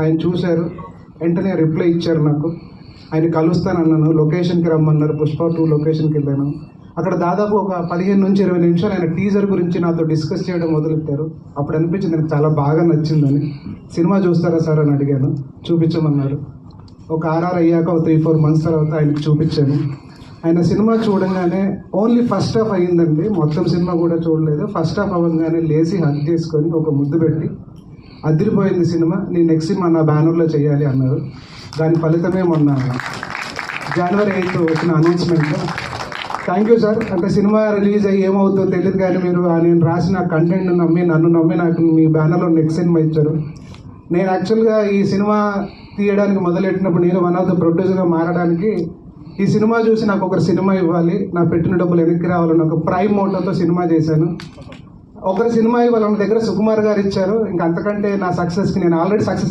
ఆయన చూశారు. వెంటనే రిప్లై ఇచ్చారు నాకు. ఆయన కలుస్తానన్నాను. లొకేషన్కి రమ్మన్నారు. పుష్ప టూ లొకేషన్కి వెళ్ళాను. అక్కడ దాదాపు ఒక పదిహేను నుంచి ఇరవై నిమిషాలు ఆయన టీజర్ గురించి నాతో డిస్కస్ చేయడం మొదలెట్టారు. అప్పుడు అనిపించింది నాకు చాలా బాగా నచ్చిందని. సినిమా చూస్తారా సార్ అని అడిగాను. చూపించమన్నారు. ఒక ఆర్ఆర్ అయ్యాక ఒక త్రీ ఫోర్ మంత్స్ తర్వాత ఆయనకి చూపించాను. ఆయన సినిమా చూడంగానే ఓన్లీ ఫస్ట్ హాఫ్ అయ్యిందండి. మొత్తం సినిమా కూడా చూడలేదు. ఫస్ట్ హాఫ్ అవ్వగానే లేచి హక్ చేసుకొని ఒక ముద్దు పెట్టి అదిరిపోయింది సినిమా. నేను నెక్స్ట్ సినిమా నా బ్యానర్లో చేయాలి అన్నారు. దాని ఫలితమే మొన్న జనవరి ఎయిత్ వచ్చిన అనౌన్స్మెంట్ థ్యాంక్ యూ సార్ అంటే సినిమా రిలీజ్ అయ్యి ఏమవుతుందో తెలియదు కానీ మీరు నేను రాసిన కంటెంట్ నమ్మి నన్ను నమ్మి నాకు మీ బ్యానర్లో నెక్స్ట్ సినిమా ఇచ్చారు. నేను యాక్చువల్గా ఈ సినిమా తీయడానికి మొదలెట్టినప్పుడు నేను వన్ ఆఫ్ ద ప్రొడ్యూసర్గా మారడానికి ఈ సినిమా చూసి నాకు ఒక సినిమా ఇవ్వాలి. నా పెట్టిన డబ్బులు వెనక్కి రావాలని ఒక ప్రైమ్ మోటోతో సినిమా చేశాను. ఒకరి సినిమా వాళ్ళ దగ్గర సుకుమార్ గారు ఇచ్చారు. ఇంకా అంతకంటే నా సక్సెస్కి నేను ఆల్రెడీ సక్సెస్